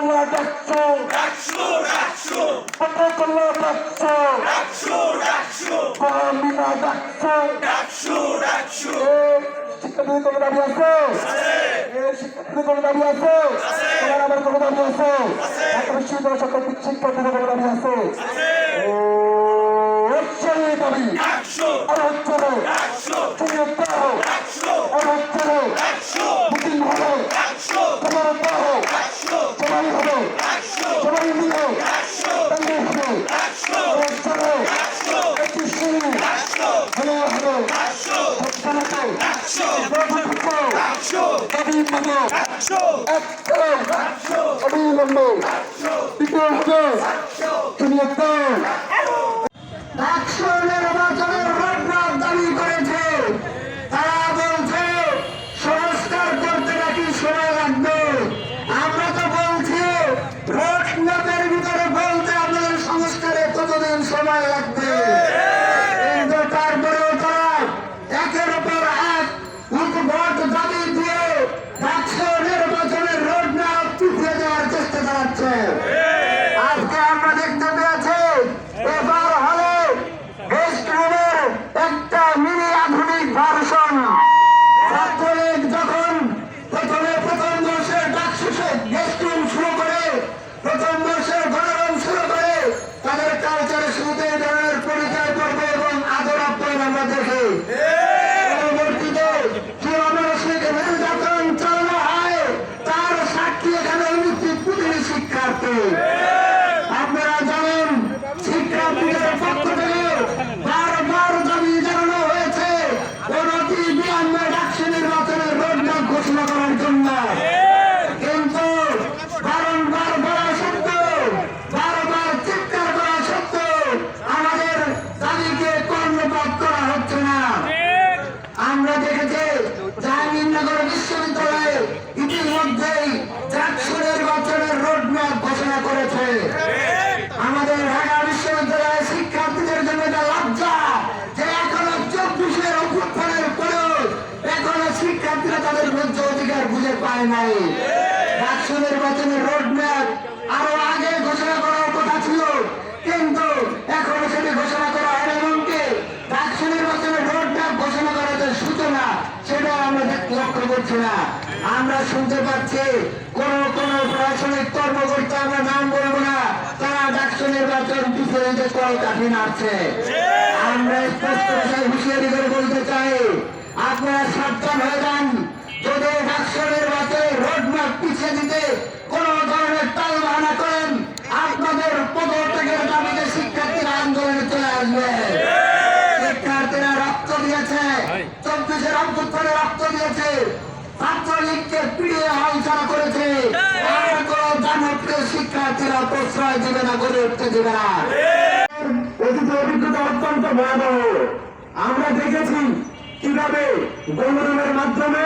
কতলা ডাকছো ডাকছো কমিনা ডাকছো শিক্ষার্থী কোনো দাবি আছে? এই শিক্ষার্থী কোনো দাবি আছে? তোমার আমার কোনো দাবি আছে? ঢাকা বিশ্ববিদ্যালয় সকল শিক্ষার্থী কোনো দাবি আছে? ও হচ্ছে এই দাবি। আর হচ্ছে না তুমি দাও আর হচ্ছে না মিটিং হবে তোমার দাও সবাই হবে সবাই মিলে দাঙ্গে হবে হচ্ছে না একটি শুরু হলে হবে সবসময় দাবি মানে একদম অবিলম্বে দিতে হবে তুমি একদম পায় নাই। চারশো নির্বাচনের রোডম্যাপ আরও আগে ঘোষণা করার কথা ছিল, কিন্তু এখনও সেটি ঘোষণা করা হয় এমনকি ডাকসু নির্বাচনের রোডম্যাপ ঘোষণা করার যে সূচনা, সেটা আমরা লক্ষ্য করছি না। আমরা শুনতে পাচ্ছি, কোন কোন প্রশাসনিক কর্মকর্তা আমরা নাম বলব না, তারা ডাকসু নির্বাচন দিতে কল কাঠি নাড়ছে। আমরা স্পষ্ট ভাষায় হুঁশিয়ারি করে বলতে চাই, আপনারা সাবধান হয়ে যান। যদি ডাকসু নির্বাচনের রোডম্যাপ পিছিয়ে দিতে কোন ধরনের টাল বাহানা করেন আপনাদের পদত্যাগের দাবিতে শিক্ষার্থীরা আন্দোলনে চলে আসবে। শিক্ষার্থীরা রক্ত দিয়েছে চব্বিশের অভ্যুত্থানে রক্ত দিয়েছে। ছাত্রলীগকে পিড়িয়ে হালছাড়া করেছে। আর কোন জনপ্রিয় শিক্ষার্থীরা প্রশ্রয় দেবে না গড়ে উঠতে দেবে না। অতীত অভিজ্ঞতা অত্যন্ত ভয়াবহ। আমরা দেখেছি কীভাবে গণরমের মাধ্যমে,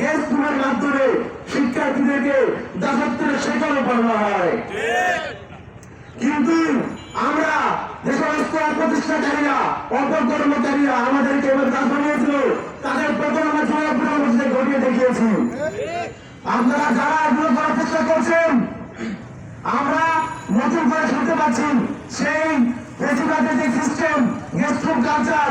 গ্যাস রুমের মাধ্যমে শিক্ষার্থীদেরকে দাসত্বের শেখানো করানো হয়? কিন্তু আমরা যে সমস্ত প্রতিষ্ঠাকারীরা আমাদেরকে এবার দাস বানিয়েছিল, তাদের প্রথম ঘটিয়ে দেখিয়েছি। আপনারা যারা এগুলো করার চেষ্টা করছেন, আমরা নতুন করে শুনতে পাচ্ছি, সেই বেশিরভাগের যে সিস্টেম কালচার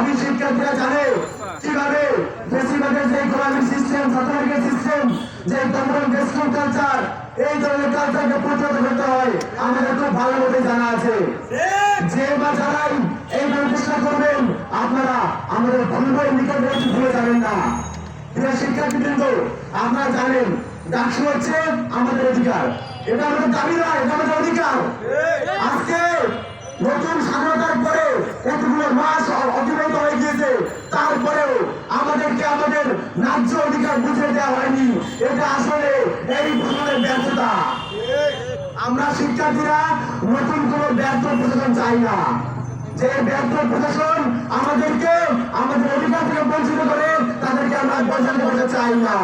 দাবি শিক্ষার্থীরা জানে কীভাবে বেশিরভাগের যে গোলামী সিস্টেম ছাত্রলীগের সিস্টেম যে বেস্টন কালচার এই ধরনের কালচারকে প্রতিরোধ করতে হয়, আমাদের খুব ভালো মতো জানা আছে। যে বা যারাই এই চেষ্টা করবেন, আপনারা আমাদের ভুলবার নিকট রয়েছে ভুলে যাবেন না। প্রিয় শিক্ষার্থীবৃন্দ, আপনারা জানেন, ডাকসু হচ্ছে আমাদের অধিকার। এটা আমাদের দাবি নয়, এটা আমাদের অধিকার। আজকে নতুন স্বাধীনতার পরে এতগুলো মাস শিক্ষার্থীরা নতুন কোনো ব্যর্থ প্রশাসন চাই না। যে ব্যর্থ প্রশাসন আমাদেরকে আমাদের অধিকার থেকে বঞ্চিত করে তাদেরকে আমরা বঞ্চিত করতে চাই না।